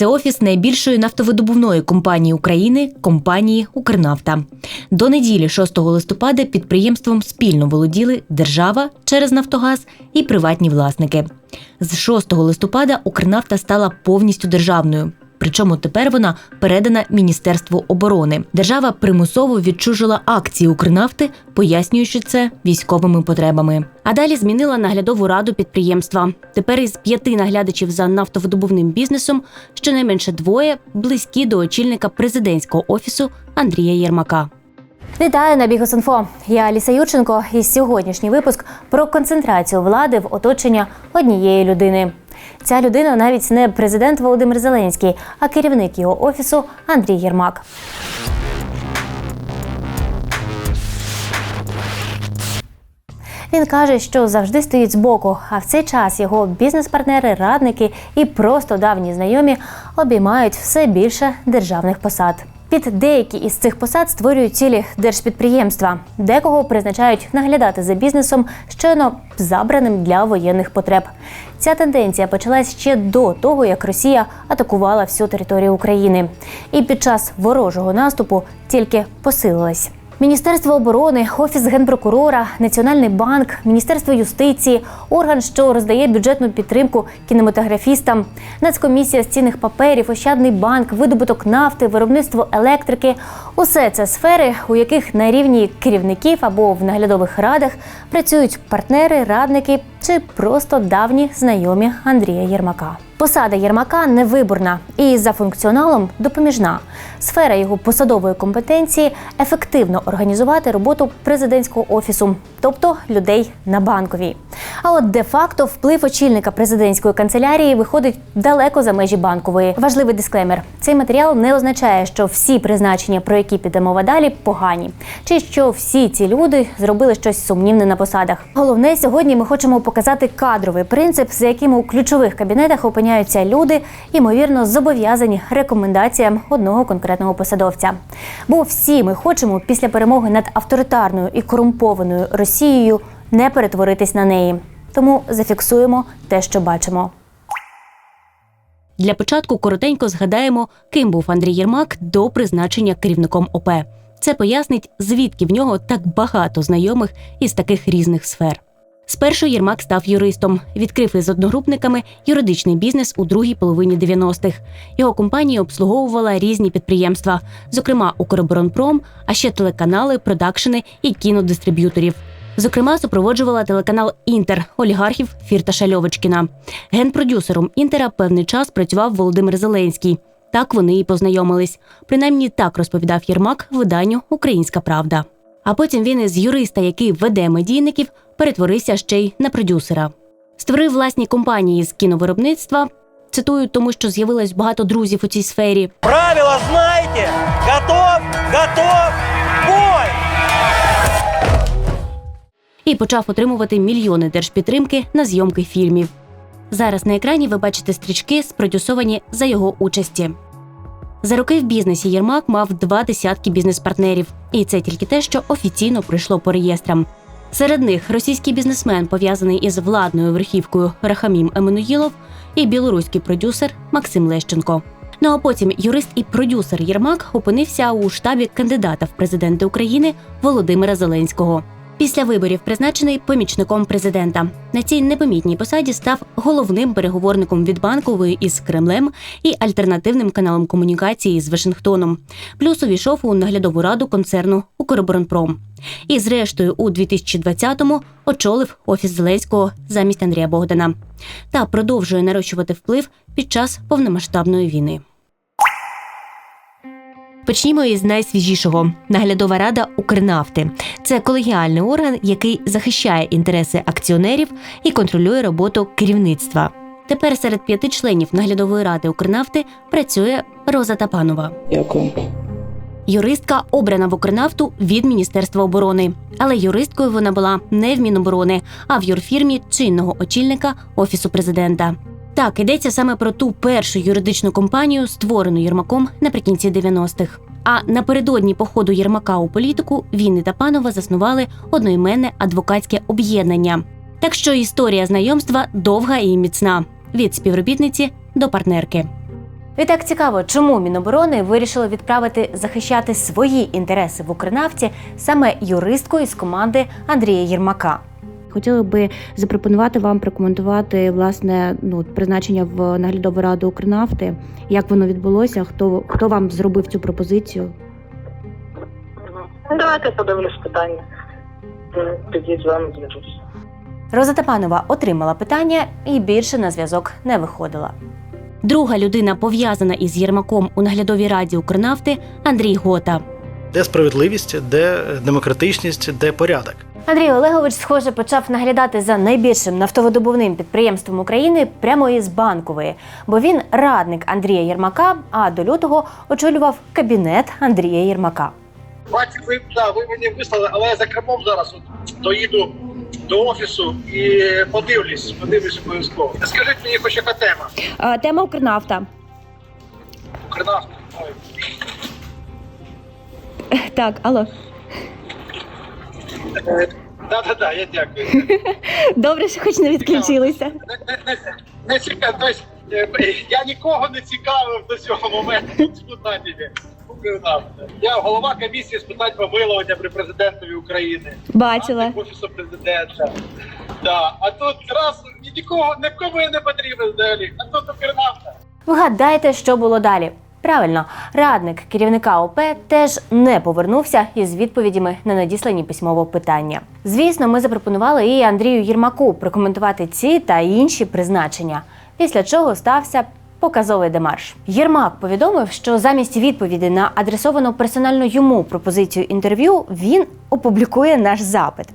Це офіс найбільшої нафтовидобувної компанії України компанії Укрнафта. До неділі, 6 листопада, підприємством спільно володіли держава через Нафтогаз і приватні власники. З 6 листопада Укрнафта стала повністю державною. Причому тепер вона передана Міністерству оборони. Держава примусово відчужила акції Укрнафти, пояснюючи це військовими потребами. А далі змінила наглядову раду підприємства. Тепер із п'яти наглядачів за нафтовидобувним бізнесом щонайменше двоє близькі до очільника президентського офісу Андрія Єрмака. Вітаю на Бігус.Інфо. Я Аліса Юрченко. І сьогоднішній випуск про концентрацію влади в оточення однієї людини. Ця людина навіть не президент Володимир Зеленський, а керівник його офісу Андрій Єрмак. Він каже, що завжди стоїть збоку, а в цей час його бізнес-партнери, радники і просто давні знайомі обіймають все більше державних посад. Під деякі із цих посад створюють цілі держпідприємства, декого призначають наглядати за бізнесом, щойно забраним для воєнних потреб. Ця тенденція почалась ще до того, як Росія атакувала всю територію України, і під час ворожого наступу тільки посилилась. Міністерство оборони, офіс генпрокурора, Національний банк, Міністерство юстиції, орган, що роздає бюджетну підтримку кінематографістам, Нацкомісія з цінних паперів, Ощадний банк, видобуток нафти, виробництво електрики усе це сфери, у яких на рівні керівників або в наглядових радах працюють партнери, радники чи просто давні знайомі Андрія Єрмака. Посада Єрмака невиборна і за функціоналом допоміжна. Сфера його посадової компетенції ефективно організувати роботу президентського офісу, тобто людей на банковій. А от де-факто вплив очільника президентської канцелярії виходить далеко за межі банкової. Важливий дисклеймер: цей матеріал не означає, що всі призначення, про які піде далі, погані, чи що всі ці люди зробили щось сумнівне на посадах. Головне сьогодні ми хочемо показати кадровий принцип, за яким у ключових кабінетах опиняються люди, ймовірно, зобов'язані рекомендаціям одного конкретного посадовця. Бо всі ми хочемо після перемоги над авторитарною і корумпованою Росією не перетворитись на неї. Тому зафіксуємо те, що бачимо. Для початку коротенько згадаємо, ким був Андрій Єрмак до призначення керівником ОП. Це пояснить, звідки в нього так багато знайомих із таких різних сфер. Спершу Єрмак став юристом, відкрив із одногрупниками юридичний бізнес у другій половині 90-х. Його компанія обслуговувала різні підприємства, зокрема Укроборонпром, а ще телеканали, продакшени і кінодистриб'юторів. Зокрема, супроводжувала телеканал Інтер олігархів Фірташа Льовочкіна. Генпродюсером Інтера певний час працював Володимир Зеленський. Так вони і познайомились. Принаймні так розповідав Єрмак виданню Українська Правда. А потім він із юриста, який веде медійників, перетворився ще й на продюсера. Створив власні компанії з кіновиробництва. Цитую, тому що з'явилось багато друзів у цій сфері. Правила знаете? Готов? Готов? Бой! і почав отримувати мільйони держпідтримки на зйомки фільмів. Зараз на екрані ви бачите стрічки, спродюсовані за його участі. За роки в бізнесі Єрмак мав два десятки бізнес-партнерів, і це тільки те, що офіційно прийшло по реєстрам. Серед них російський бізнесмен, пов'язаний із владною верхівкою Рахамім Еммануїлов, і білоруський продюсер Максим Лещенко. Ну а потім юрист і продюсер Єрмак опинився у штабі кандидата в президенти України Володимира Зеленського. Після виборів призначений помічником президента. На цій непомітній посаді став головним переговорником від банкової із Кремлем і альтернативним каналом комунікації з Вашингтоном. Плюс увійшов у наглядову раду концерну Укроборонпром. І, зрештою, у 2020-му очолив офіс Зеленського замість Андрія Богдана та продовжує нарощувати вплив під час повномасштабної війни. Почнімо із найсвіжішого наглядова рада Укрнафти. Це колегіальний орган, який захищає інтереси акціонерів і контролює роботу керівництва. Тепер серед п'яти членів наглядової ради Укрнафти працює Роза Тапанова. Дякую. Юристка обрана в Укрнафту від Міністерства оборони, але юристкою вона була не в Міноборони, а в юрфірмі чинного очільника офісу президента. Так, йдеться саме про ту першу юридичну компанію, створену Єрмаком наприкінці 90-х. А напередодні походу Єрмака у політику він і Тапанова заснували одноіменне адвокатське об'єднання. Так що історія знайомства довга і міцна від співробітниці до партнерки. Відтак цікаво, чому Міноборони вирішило відправити захищати свої інтереси в Укрнафті саме юристку із команди Андрія Єрмака. Хотіли би запропонувати вам прокоментувати власне ну призначення в наглядову раду Укрнафти. Як воно відбулося? Хто хто вам зробив цю пропозицію? Ну, давайте подивлюсь питання. Тоді з вами зв'яжусь. Роза Тапанова отримала питання і більше на зв'язок не виходила. Друга людина пов'язана із Єрмаком у наглядовій раді Укрнафти Андрій Гота. Де справедливість, де демократичність, де порядок. Андрій Олегович, схоже, почав наглядати за найбільшим нафтовидобувним підприємством України прямо із банкової, бо він радник Андрія Єрмака, а до лютого очолював кабінет Андрія Єрмака. Бачу, ви, да, ви мені вислали, але я за кермом зараз от, доїду до офісу і подивлюсь, подивлюсь обов'язково. Скажіть мені хоч яка тема? Тема Укрнафта. Укрнафта. Ой. Так, алло. Е, Да-да-да, я дякую. Добре, що хоч не відключилися. Не, не, не, не цікав, е, я нікого не цікавив до цього моменту. Тут питання. Укрнафта. Я голова комісії з питань помилування при президентові України. Бачила. Офісу президента. Да. А тут раз ні- нікого, нікому я не потрібен взагалі. А тут Укрнафта. Вгадайте, що було далі. Правильно, радник керівника ОП теж не повернувся із відповідями на надіслані письмово питання. Звісно, ми запропонували і Андрію Єрмаку прокоментувати ці та інші призначення, після чого стався показовий демарш. Єрмак повідомив, що замість відповіді на адресовану персонально йому пропозицію інтерв'ю він опублікує наш запит.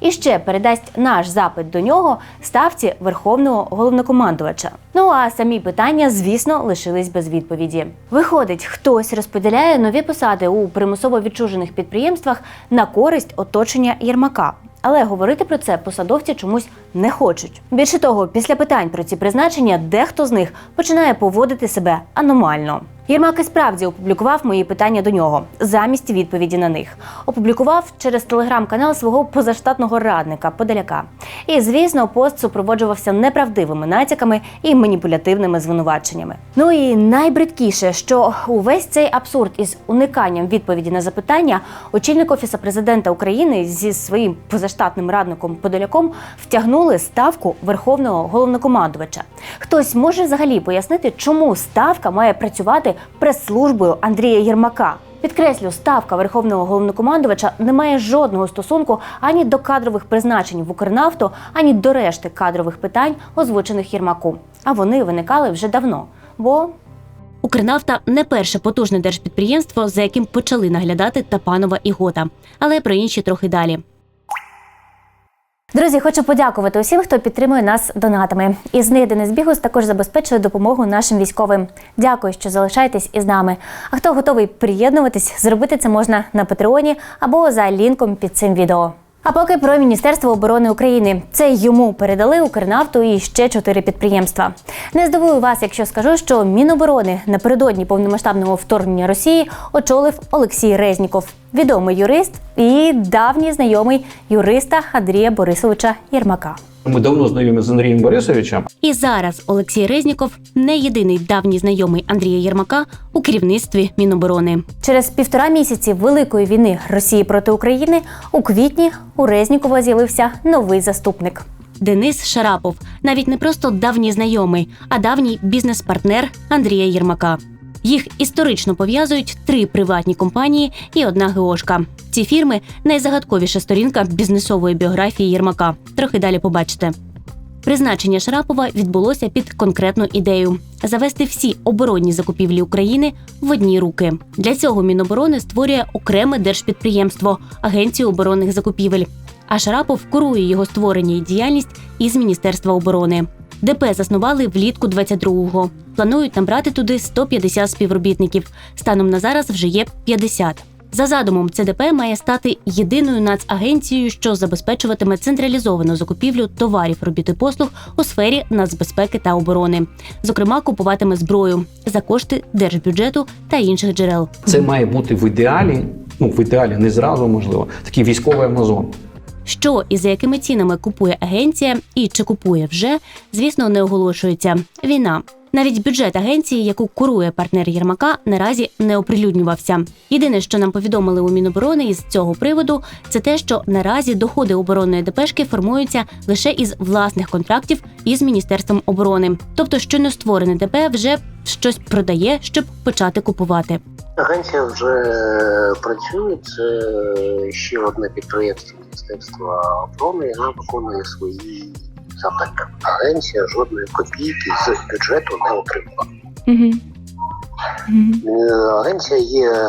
І ще передасть наш запит до нього ставці верховного головнокомандувача. Ну а самі питання, звісно, лишились без відповіді. Виходить, хтось розподіляє нові посади у примусово відчужених підприємствах на користь оточення Єрмака. Але говорити про це посадовці чомусь не хочуть. Більше того, після питань про ці призначення дехто з них починає поводити себе аномально. Єрмак і справді опублікував мої питання до нього замість відповіді на них. Опублікував через телеграм-канал свого позаштатного радника Подаляка. І звісно, пост супроводжувався неправдивими натяками і маніпулятивними звинуваченнями. Ну і найбридкіше, що увесь цей абсурд із униканням відповіді на запитання очільник офісу президента України зі своїм позаштатним радником Подоляком втягнули ставку верховного головнокомандувача. Хтось може взагалі пояснити, чому ставка має працювати прес-службою Андрія Єрмака. Підкреслю, ставка верховного головнокомандувача не має жодного стосунку ані до кадрових призначень в Укрнафту, ані до решти кадрових питань, озвучених Єрмаку. А вони виникали вже давно. Бо Укрнафта не перше потужне держпідприємство, за яким почали наглядати Тапанова і Гота, але про інші трохи далі. Друзі, хочу подякувати усім, хто підтримує нас донатами. Із них Денис Бігус також забезпечує допомогу нашим військовим. Дякую, що залишаєтесь із нами. А хто готовий приєднуватись, зробити це можна на Патреоні або за лінком під цим відео. А поки про Міністерство оборони України це йому передали Укрнафту і ще чотири підприємства. Не здивую вас, якщо скажу, що Міноборони напередодні повномасштабного вторгнення Росії очолив Олексій Резніков, відомий юрист і давній знайомий юриста Андрія Борисовича Єрмака. Ми давно знайомі з Андрієм Борисовичем. І зараз Олексій Резніков не єдиний давній знайомий Андрія Єрмака у керівництві Міноборони. Через півтора місяці великої війни Росії проти України у квітні у Резнікова з'явився новий заступник. Денис Шарапов навіть не просто давній знайомий, а давній бізнес-партнер Андрія Єрмака. Їх історично пов'язують три приватні компанії і одна ГОшка. Ці фірми найзагадковіша сторінка бізнесової біографії Єрмака. Трохи далі побачите. Призначення Шарапова відбулося під конкретну ідею завести всі оборонні закупівлі України в одні руки. Для цього Міноборони створює окреме держпідприємство Агенцію оборонних закупівель. А Шарапов курує його створення і діяльність із Міністерства оборони. ДП заснували влітку 22-го. Планують набрати туди 150 співробітників. Станом на зараз вже є 50. За задумом, ЦДП має стати єдиною нацагенцією, що забезпечуватиме централізовану закупівлю товарів, робіт і послуг у сфері нацбезпеки та оборони. Зокрема, купуватиме зброю за кошти держбюджету та інших джерел. Це має бути в ідеалі, ну в ідеалі не зразу можливо, такий військовий Амазон. Що і за якими цінами купує агенція, і чи купує вже, звісно, не оголошується. Війна. Навіть бюджет агенції, яку курує партнер Єрмака, наразі не оприлюднювався. Єдине, що нам повідомили у Міноборони із цього приводу, це те, що наразі доходи оборонної ДПшки формуються лише із власних контрактів із міністерством оборони. Тобто, щойно створене ДП вже щось продає, щоб почати купувати. Агенція вже працює. Це ще одне підприємство Міністерства оборони, яка виконує свої завдання. Агенція жодної копійки з бюджету не отримала. Е, Агенція є е,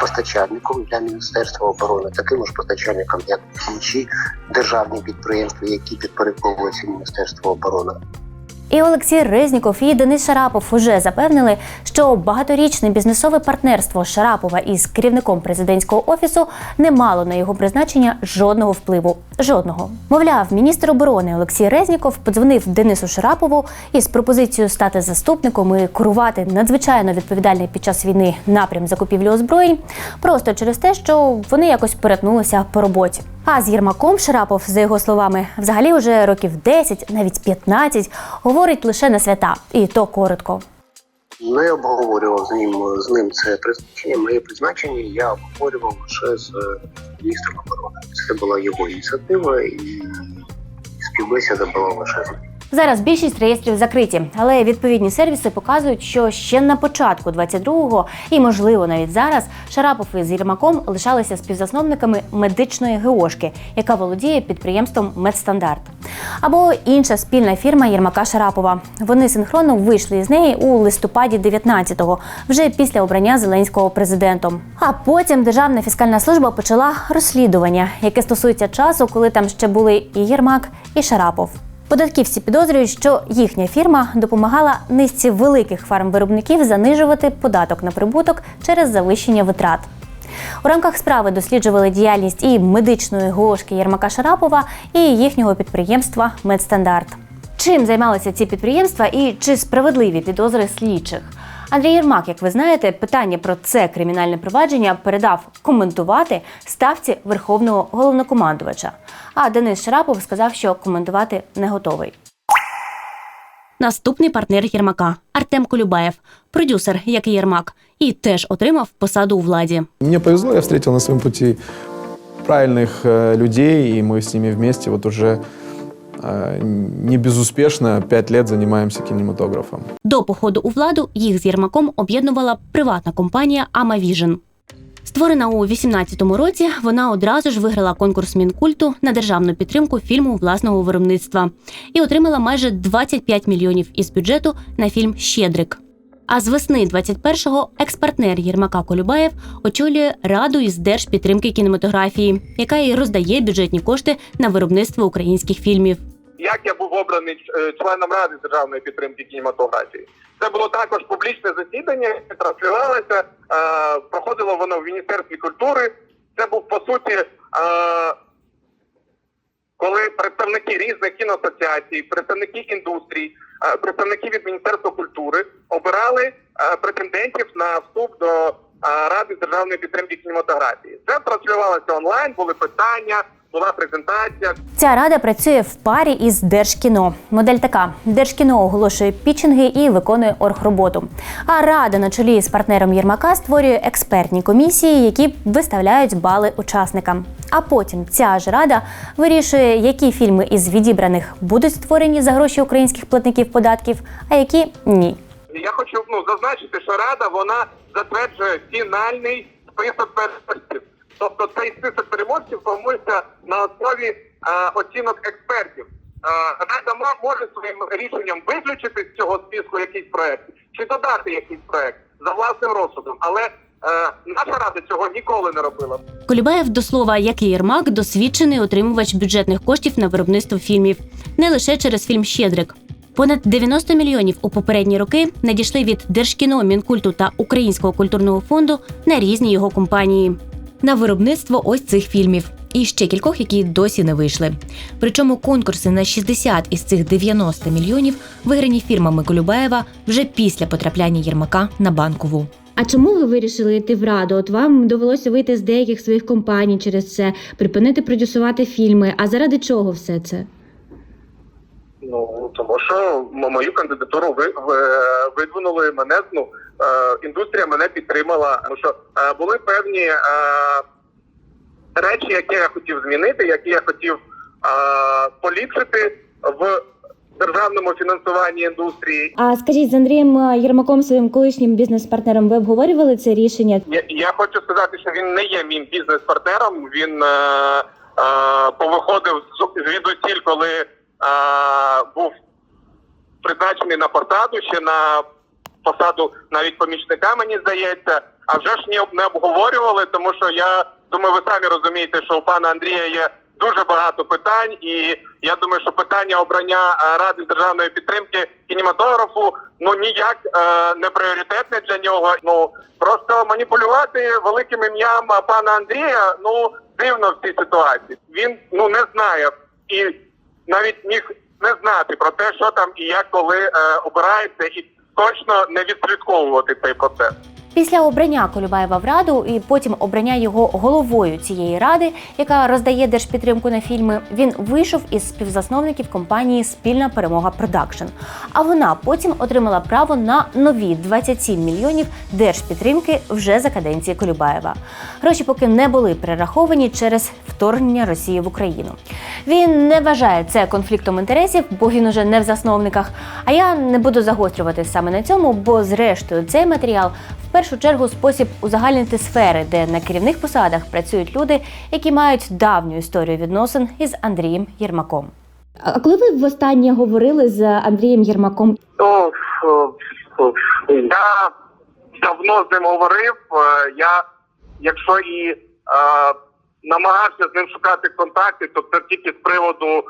постачальником для Міністерства оборони, таким ж постачальником, як інші державні підприємства, які підпорядковуються Міністерству оборони. І Олексій Резніков і Денис Шарапов уже запевнили, що багаторічне бізнесове партнерство Шарапова із керівником президентського офісу не мало на його призначення жодного впливу. Жодного. Мовляв, міністр оборони Олексій Резніков подзвонив Денису Шарапову із пропозицією стати заступником і курувати надзвичайно відповідальний під час війни напрям закупівлі озброєнь, просто через те, що вони якось перетнулися по роботі. А з Єрмаком Шарапов, за його словами, взагалі вже років 10, навіть 15, говорить лише на свята, і то коротко. Не обговорював з ним з ним це призначення. Моє призначення я обговорював лише з е, міністром оборони. Це була його ініціатива, і співбесіда була лише з ним. Зараз більшість реєстрів закриті, але відповідні сервіси показують, що ще на початку 22-го і, можливо, навіть зараз Шарапов із Єрмаком лишалися співзасновниками медичної ГОшки, яка володіє підприємством Медстандарт. Або інша спільна фірма Єрмака Шарапова. Вони синхронно вийшли з неї у листопаді 19-го, вже після обрання Зеленського президентом. А потім Державна фіскальна служба почала розслідування, яке стосується часу, коли там ще були і Єрмак, і Шарапов. Податківці підозрюють, що їхня фірма допомагала низці великих фармвиробників занижувати податок на прибуток через завищення витрат. У рамках справи досліджували діяльність і медичної гошки Єрмака Шарапова, і їхнього підприємства Медстандарт. Чим займалися ці підприємства і чи справедливі підозри слідчих? Андрій Єрмак, як ви знаєте, питання про це кримінальне провадження передав коментувати ставці верховного головнокомандувача. А Денис Шарапов сказав, що коментувати не готовий. Наступний партнер Єрмака Артем Колюбаєв, продюсер, як і Єрмак, і теж отримав посаду у владі. Мне повезло, я встретил на своем пути правильных э, людей, и мы с ними вместе вот уже э, не безуспішно пять лет займаємося кінематографом. До походу у владу їх з Єрмаком об'єднувала приватна компанія Амавіжен. Створена у 18-му році, вона одразу ж виграла конкурс Мінкульту на державну підтримку фільму власного виробництва і отримала майже 25 мільйонів із бюджету на фільм Щедрик. А з весни 21-го екс-партнер Єрмака Колюбаєв очолює раду із держпідтримки кінематографії, яка і роздає бюджетні кошти на виробництво українських фільмів. Як я був обраний е, членом ради державної підтримки кінематографії? Це було також публічне засідання, яке транслювалося. е, Проходило воно в Міністерстві культури. Це був по суті, е, коли представники різних кіноасоціацій, представники індустрій, е, представники від Міністерства культури обирали е, претендентів на вступ до е, ради державної підтримки кінематографії. Це транслювалося онлайн, були питання, була презентація. Ця рада працює в парі із Держкіно. Модель така: Держкіно оголошує пітчинги і виконує оргроботу. А рада на чолі з партнером Єрмака створює експертні комісії, які виставляють бали учасникам. А потім ця ж рада вирішує, які фільми із відібраних будуть створені за гроші українських платників податків, а які ні. Я хочу ну зазначити, що рада вона затверджує фінальний список переможців. Тобто цей список переможців формується на основі е, оцінок експертів. Е, рада мо- може своїм рішенням виключити з цього списку якийсь проект чи додати якийсь проект за власним розсудом. Але е, наша рада цього ніколи не робила. Колюбаєв до слова, як і Єрмак, досвідчений отримувач бюджетних коштів на виробництво фільмів, не лише через фільм Щедрик. Понад 90 мільйонів у попередні роки надійшли від Держкіно, Мінкульту та Українського культурного фонду на різні його компанії. На виробництво ось цих фільмів і ще кількох, які досі не вийшли. Причому конкурси на 60 із цих 90 мільйонів виграні фірмами Колюбаєва вже після потрапляння Єрмака на банкову. А чому ви вирішили йти в раду? От вам довелося вийти з деяких своїх компаній через це, припинити продюсувати фільми. А заради чого все це? Ну тому що мою кандидатуру ви, ви- видвинули мене. Ну е, індустрія мене підтримала. Тому що е, були певні е, речі, які я хотів змінити, які я хотів е, поліпшити в державному фінансуванні індустрії. А скажіть, з Андрієм е, Єрмаком, своїм колишнім бізнес-партнером, ви обговорювали це рішення? Я, я хочу сказати, що він не є моїм бізнес-партнером. Він е, е, повиходив звідусіль, коли був призначений на посаду, ще на посаду навіть помічника, мені здається. А вже ж не обговорювали, тому що я думаю, ви самі розумієте, що у пана Андрія є дуже багато питань, і я думаю, що питання обрання ради державної підтримки кінематографу ну ніяк е, не пріоритетне для нього. Ну просто маніпулювати великим ім'ям пана Андрія ну дивно в цій ситуації. Він ну не знає і навіть міг не знати про те, що там і як коли е, обирається, і точно не відслідковувати цей процес. Після обрання Колюбаєва в раду і потім обрання його головою цієї ради, яка роздає держпідтримку на фільми, він вийшов із співзасновників компанії Спільна перемога Продакшн. А вона потім отримала право на нові 27 мільйонів держпідтримки вже за каденції Колюбаєва. Гроші поки не були перераховані через вторгнення Росії в Україну. Він не вважає це конфліктом інтересів, бо він уже не в засновниках. А я не буду загострювати саме на цьому, бо зрештою цей матеріал в першу чергу спосіб узагальнити сфери, де на керівних посадах працюють люди, які мають давню історію відносин із Андрієм Єрмаком. А коли ви востаннє говорили з Андрієм Єрмаком? Ну, я давно з ним говорив. Е, Я, якщо і е, намагався з ним шукати контакти, то це тільки з приводу е,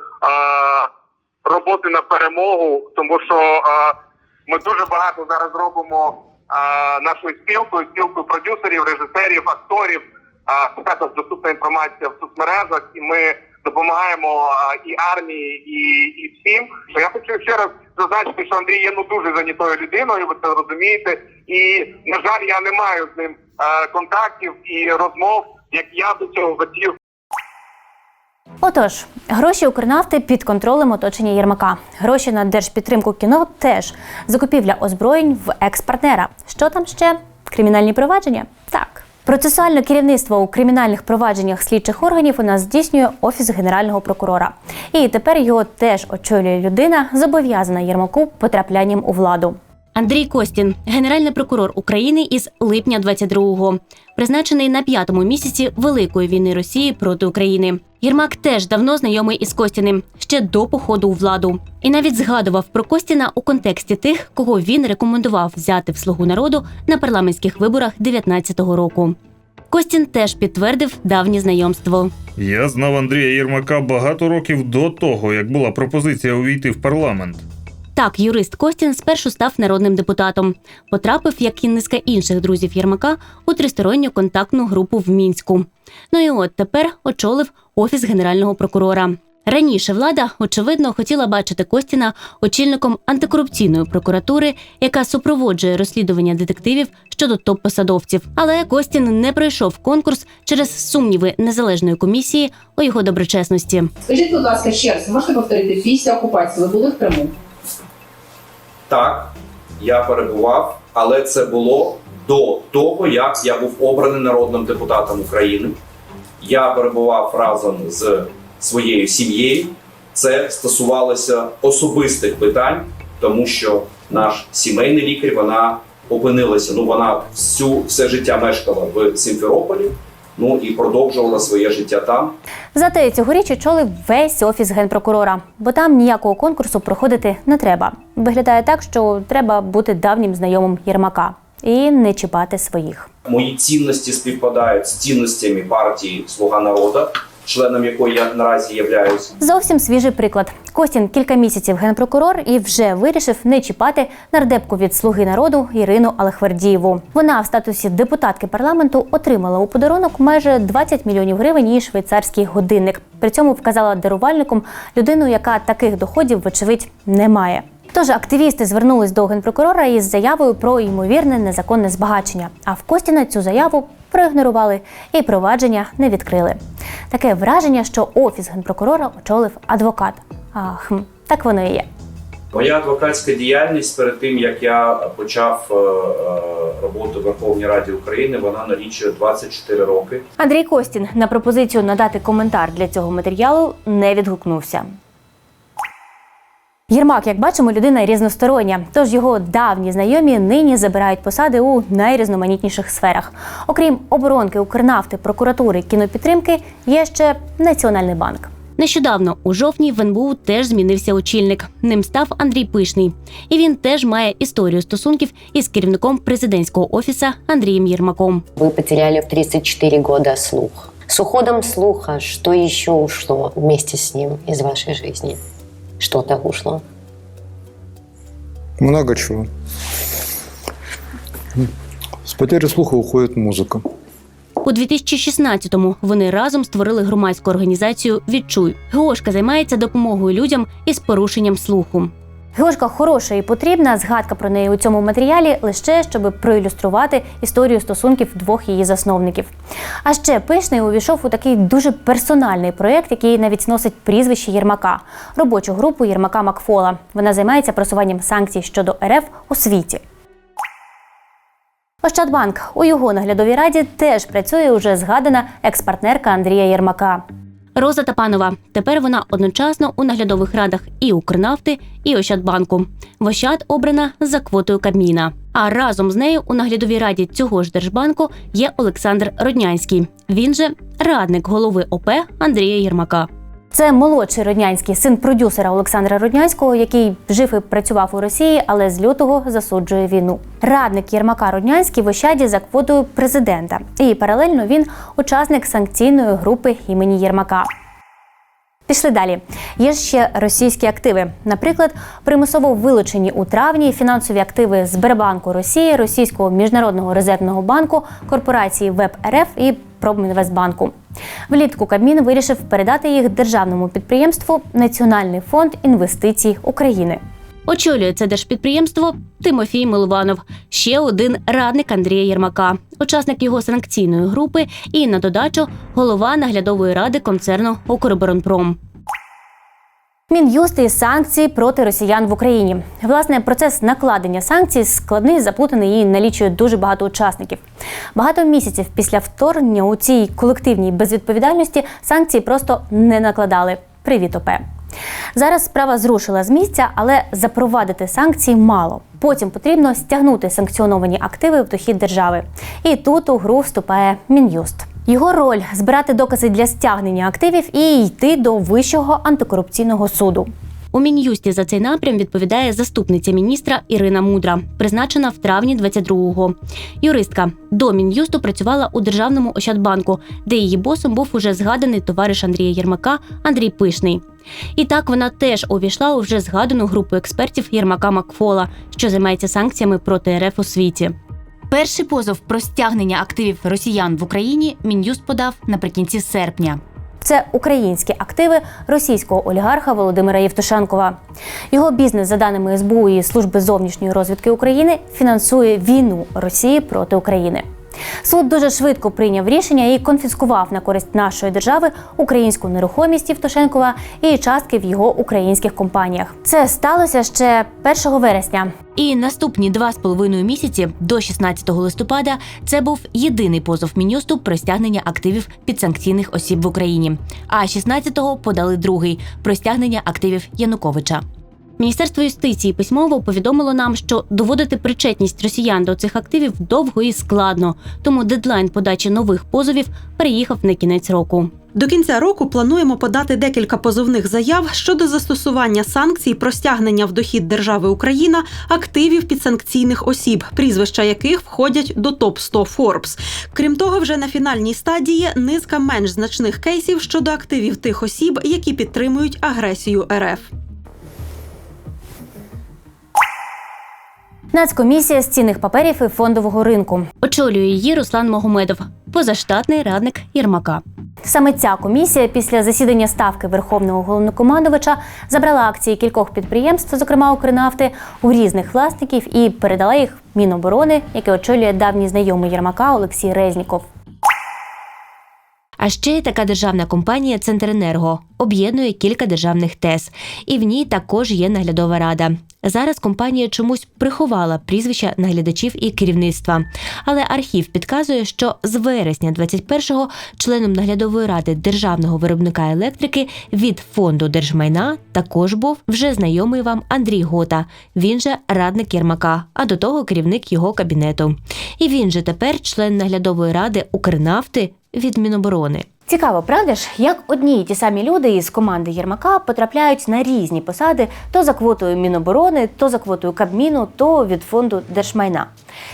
роботи на перемогу, тому що е, ми дуже багато зараз робимо нашою спілкою, спілкою продюсерів, режисерів, акторів. Також доступна інформація в соцмережах, і ми допомагаємо і армії, і, і всім. Я хочу ще раз зазначити, що Андрій є ну дуже зайнятою людиною, ви це розумієте. І на жаль, я не маю з ним контактів і розмов, як я до цього хотів. Отож, гроші Укрнафти під контролем оточення Єрмака. Гроші на держпідтримку кіно теж. Закупівля озброєнь в екс-партнера. Що там ще? Кримінальні провадження? Так. Процесуальне керівництво у кримінальних провадженнях слідчих органів у нас здійснює офіс генерального прокурора. І тепер його теж очолює людина, зобов'язана Єрмаку потраплянням у владу. Андрій Костін, генеральний прокурор України із липня 22-го, призначений на п'ятому місяці Великої війни Росії проти України. Єрмак теж давно знайомий із Костіним ще до походу у владу, і навіть згадував про Костіна у контексті тих, кого він рекомендував взяти в слугу народу на парламентських виборах 19-го року. Костін теж підтвердив давнє знайомство. Я знав Андрія Єрмака багато років до того, як була пропозиція увійти в парламент. Так, юрист Костін спершу став народним депутатом. Потрапив, як і низка інших друзів Єрмака, у тристоронню контактну групу в мінську. Ну і от тепер очолив офіс генерального прокурора. Раніше влада, очевидно, хотіла бачити Костіна очільником антикорупційної прокуратури, яка супроводжує розслідування детективів щодо топ-посадовців. Але Костін не пройшов конкурс через сумніви незалежної комісії у його доброчесності. Скажіть, будь ласка, ще раз, можете повторити, після окупації ви були в Криму? Так, я перебував, але це було до того, як я був обраний народним депутатом України. Я перебував разом з своєю сім'єю. Це стосувалося особистих питань, тому що наш сімейний лікар вона опинилася. Ну вона всю все життя мешкала в Сімферополі. Ну і продовжувала своє життя там. Зате цьогоріч очолив весь офіс генпрокурора, бо там ніякого конкурсу проходити не треба. Виглядає так, що треба бути давнім знайомим Єрмака і не чіпати своїх. Мої цінності співпадають з цінностями партії Слуга народу, членом якої я наразі являюсь. Зовсім свіжий приклад. Костін кілька місяців генпрокурор і вже вирішив не чіпати нардепку від слуги народу Ірину Алехвердієву. Вона в статусі депутатки парламенту отримала у подарунок майже 20 мільйонів гривень і швейцарський годинник. При цьому вказала дарувальником людину, яка таких доходів, вочевидь, не має. Тож активісти звернулись до генпрокурора із заявою про ймовірне незаконне збагачення. А в Костіна цю заяву проігнорували і провадження не відкрили. Таке враження, що офіс генпрокурора очолив адвокат. А, хм, Так воно і є. Моя адвокатська діяльність перед тим як я почав е, е, роботу в Верховній Раді України, вона налічує 24 роки. Андрій Костін на пропозицію надати коментар для цього матеріалу не відгукнувся. Єрмак, як бачимо, людина різностороння, тож його давні знайомі нині забирають посади у найрізноманітніших сферах. Окрім оборонки, Укрнафти, прокуратури, кінопідтримки, є ще Національний банк. Нещодавно, у жовтні, в НБУ теж змінився очільник. Ним став Андрій Пишний. І він теж має історію стосунків із керівником президентського офіса Андрієм Єрмаком. Вы потеряли в 34 года слух. С уходом слуха, что еще ушло вместе с ним из вашей жизни? Что-то ушло. Много чего. С потери слуха уходит музыка. У 2016-му вони разом створили громадську організацію Відчуй. Гошка займається допомогою людям із порушенням слуху. Геошка хороша і потрібна. Згадка про неї у цьому матеріалі лише щоб проілюструвати історію стосунків двох її засновників. А ще пишний увійшов у такий дуже персональний проєкт, який навіть носить прізвище Єрмака робочу групу Єрмака Макфола. Вона займається просуванням санкцій щодо РФ у світі. Ощадбанк у його наглядовій раді теж працює уже згадана експартнерка Андрія Єрмака. Роза Тапанова. Тепер вона одночасно у наглядових радах і Укрнафти, і Ощадбанку. В обрана за квотою Кабміна. А разом з нею у наглядовій раді цього ж держбанку є Олександр Роднянський. Він же радник голови ОП Андрія Єрмака. Це молодший роднянський син продюсера Олександра Роднянського, який жив і працював у Росії, але з лютого засуджує війну. Радник Єрмака Роднянський в Ощаді за квотою президента. І паралельно він учасник санкційної групи імені Єрмака. Пішли далі. Є ще російські активи. Наприклад, примусово вилучені у травні фінансові активи Сбербанку Росії, Російського міжнародного резервного банку, корпорації ВЕБ РФ і Промінвестбанку. Влітку Кабмін вирішив передати їх державному підприємству Національний фонд інвестицій України. Очолює це держпідприємство Тимофій Милованов, ще один радник Андрія Єрмака, учасник його санкційної групи і на додачу голова наглядової ради концерну Укроборонпром. Мін'юст і санкції проти росіян в Україні. Власне, процес накладення санкцій складний, заплутаний і налічує дуже багато учасників. Багато місяців після вторгнення у цій колективній безвідповідальності санкції просто не накладали. Привіт, ОП. Зараз справа зрушила з місця, але запровадити санкції мало. Потім потрібно стягнути санкціоновані активи в дохід держави. І тут у гру вступає мін'юст. Його роль збирати докази для стягнення активів і йти до вищого антикорупційного суду. У мін'юсті за цей напрям відповідає заступниця міністра Ірина Мудра, призначена в травні 22-го. Юристка до мін'юсту працювала у державному Ощадбанку, де її босом був уже згаданий товариш Андрія Єрмака Андрій Пишний. І так вона теж увійшла у вже згадану групу експертів Єрмака Макфола, що займається санкціями проти РФ у світі. Перший позов про стягнення активів росіян в Україні мін'юст подав наприкінці серпня. Це українські активи російського олігарха Володимира Євтушенкова. Його бізнес, за даними СБУ і служби зовнішньої розвідки України, фінансує війну Росії проти України. Суд дуже швидко прийняв рішення і конфіскував на користь нашої держави українську нерухомість Євтушенкова і частки в його українських компаніях. Це сталося ще 1 вересня. І наступні два з половиною місяці до 16 листопада це був єдиний позов мінюсту про стягнення активів підсанкційних осіб в Україні. А 16-го подали другий про стягнення активів Януковича. Міністерство юстиції письмово повідомило нам, що доводити причетність росіян до цих активів довго і складно, тому дедлайн подачі нових позовів переїхав на кінець року. До кінця року плануємо подати декілька позовних заяв щодо застосування санкцій про стягнення в дохід держави Україна активів підсанкційних осіб, прізвища яких входять до топ 100 Forbes. Крім того, вже на фінальній стадії низка менш значних кейсів щодо активів тих осіб, які підтримують агресію РФ. Нацкомісія з цінних паперів і фондового ринку. Очолює її Руслан Могомедов, позаштатний радник Єрмака. Саме ця комісія після засідання ставки Верховного головнокомандувача забрала акції кількох підприємств, зокрема Укрнафти, у різних власників і передала їх Міноборони, яке очолює давній знайомий Єрмака Олексій Резніков. А ще така державна компанія Центренерго об'єднує кілька державних ТЕС, і в ній також є наглядова рада. Зараз компанія чомусь приховала прізвища наглядачів і керівництва. Але архів підказує, що з вересня 21-го членом наглядової ради державного виробника електрики від фонду держмайна також був вже знайомий вам Андрій Гота. Він же радник Єрмака, а до того керівник його кабінету. І він же тепер член наглядової ради Укрнафти від Міноборони. Цікаво, правда ж, як одні й ті самі люди із команди Єрмака потрапляють на різні посади то за квотою Міноборони, то за квотою Кабміну, то від фонду держмайна.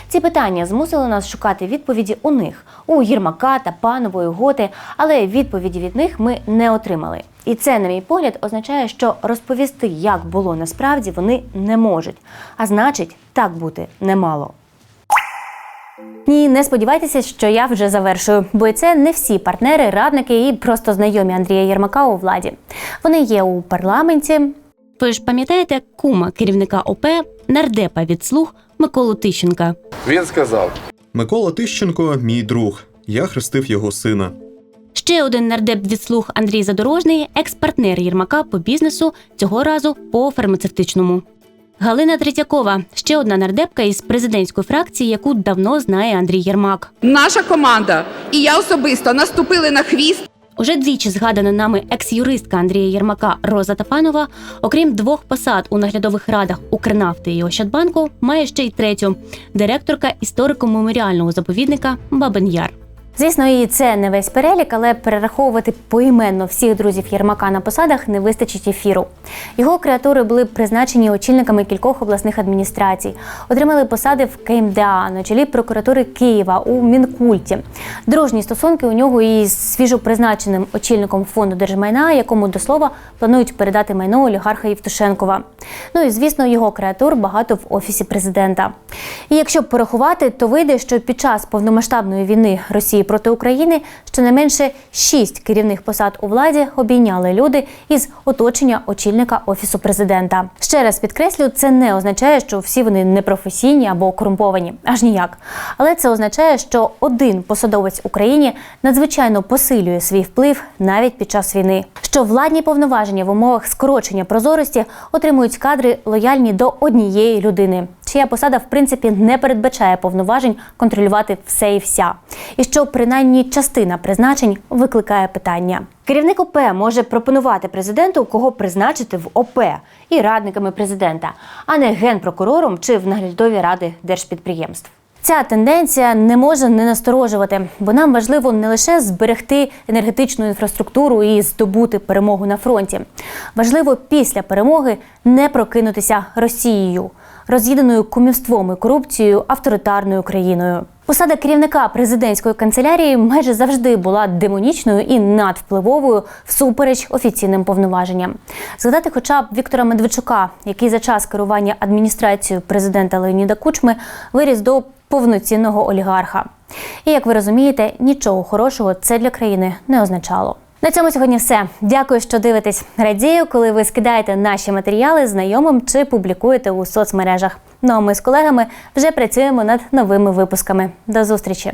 Ці питання змусили нас шукати відповіді у них у Єрмака та панової готи, але відповіді від них ми не отримали. І це, на мій погляд, означає, що розповісти, як було насправді, вони не можуть. А значить, так бути не мало. Ні, не сподівайтеся, що я вже завершую, бо це не всі партнери, радники і просто знайомі Андрія Єрмака у владі. Вони є у парламенті. Ви ж пам'ятаєте кума керівника ОП нардепа від слуг Миколу Тищенка? Він сказав: Микола Тищенко, мій друг. Я хрестив його сина. Ще один нардеп від слуг Андрій Задорожний, екс-партнер Єрмака по бізнесу, цього разу по фармацевтичному. Галина Третьякова ще одна нардепка із президентської фракції, яку давно знає Андрій Єрмак. Наша команда і я особисто наступили на хвіст. Уже двічі згадана нами екс-юристка Андрія Єрмака Роза Тафанова, окрім двох посад у наглядових радах Укрнафти і Ощадбанку, має ще й третю директорка історико-меморіального заповідника Бабин Яр. Звісно, і це не весь перелік, але перераховувати поіменно всіх друзів Єрмака на посадах не вистачить ефіру. Його креатури були призначені очільниками кількох обласних адміністрацій, отримали посади в КМДА на чолі прокуратури Києва у Мінкульті. Дружні стосунки у нього із свіжопризначеним очільником фонду держмайна, якому до слова планують передати майно олігарха Євтушенкова. Ну і звісно, його креатур багато в офісі президента. І якщо порахувати, то вийде, що під час повномасштабної війни Росії проти України щонайменше шість керівних посад у владі обійняли люди із оточення очільника офісу президента. Ще раз підкреслю, це не означає, що всі вони непрофесійні або корумповані, аж ніяк. Але це означає, що один посадовець Україні надзвичайно посилює свій вплив навіть під час війни. Що владні повноваження в умовах скорочення прозорості отримують кадри лояльні до однієї людини, чия посада в принципі не передбачає повноважень контролювати все і вся, і що принаймні частина призначень викликає питання. Керівник ОП може пропонувати президенту, кого призначити в ОП і радниками президента, а не генпрокурором чи в наглядові ради держпідприємств. Ця тенденція не може не насторожувати, бо нам важливо не лише зберегти енергетичну інфраструктуру і здобути перемогу на фронті. Важливо після перемоги не прокинутися Росією, роз'їденою кумівством і корупцією авторитарною країною. Посада керівника президентської канцелярії майже завжди була демонічною і надвпливовою всупереч офіційним повноваженням. Згадати, хоча б Віктора Медведчука, який за час керування адміністрацією президента Леоніда Кучми виріс до повноцінного олігарха. І як ви розумієте, нічого хорошого це для країни не означало. На цьому сьогодні все. Дякую, що дивитесь. Радію, коли ви скидаєте наші матеріали знайомим чи публікуєте у соцмережах. Ну а ми з колегами вже працюємо над новими випусками. До зустрічі!